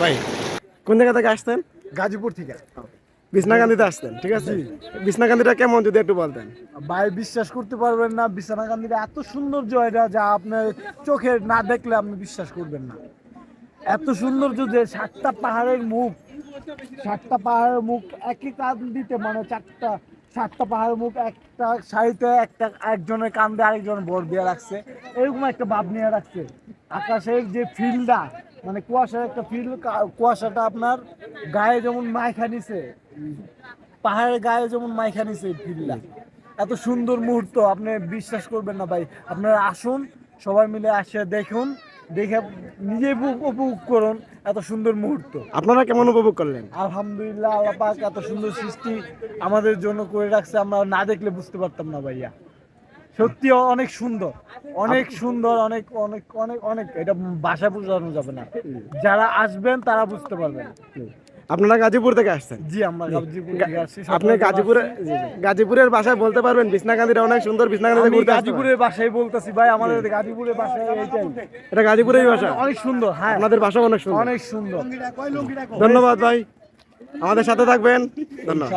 ভাই কোন জায়গা থেকে আসতেন? গাজীপুর থেকে। বিছনাকান্দিতে আসতেন ঠিক আছে? বিছনাকান্দিটা কেমন যদি একটু বলতেন? ভাই বিশ্বাস করতে পারবেন না বিছানাকান্দিটা এত সৌন্দর্য এটা যা আপনার চোখে না দেখলে আপনি বিশ্বাস করবেন না। এত সৌন্দর্য যে সাতটা পাহাড়ের মুখ সাতটা পাহাড়ের মুখ একই কান্দিতে মানে চারটা সাতটা পাহাড়ের মুখ একটা সাইডে একটা একজনের কান্দে আরেকজন ভর দিয়ে রাখছে। এরকম একটা ভাব নিয়ে রাখছে। আকাশের যে ফিল্ডটা মানে কুয়াশার একটা ফিল্ড কুয়াশাটা আপনার গায়ে যেমন মাইখা নিছে পাহাড়ের গায়ে যেমন মাইখা নিছে ফিল্ডটা এত সুন্দর মুহূর্ত আপনি বিশ্বাস করবেন না ভাই। আপনারা আসুন সবাই মিলে আসে দেখুন দেখে নিজে উপভোগ- উপভোগ করুন এত সুন্দর মুহূর্ত। আপনারা কেমন উপভোগ করলেন? আলহামদুলিল্লাহ আল্লাহ পাক এত সুন্দর সৃষ্টি আমাদের জন্য করে রাখছে আমরা না দেখলে বুঝতে পারতাম না ভাইয়া। সত্যি অনেক সুন্দর। অনেক সুন্দর অনেক অনেক অনেক অনেক। এটা বাসা বোঝানো যাবে না। যারা আসবেন তারা বুঝতে পারবেন। আপনারা গাজীপুর থেকে আসছেন? জি আমরা গাজীপুর থেকে আসছি। আপনি গাজীপুরে গাজীপুরের ভাষায় বলতে পারবেন বিছনাকান্দিটা অনেক সুন্দর বিছনাকান্দিতে ঘুরতে গাজীপুরের ভাষায় বলতেছি ভাই আমাদের গাজীপুরের ভাষায় এইটাই এটা গাজীপুরের ভাষা। অনেক সুন্দর হ্যাঁ। আপনাদের ভাষা অনেক সুন্দর। অনেক সুন্দর। ধন্যবাদ ভাই। আমাদের সাথে থাকবেন। ধন্যবাদ।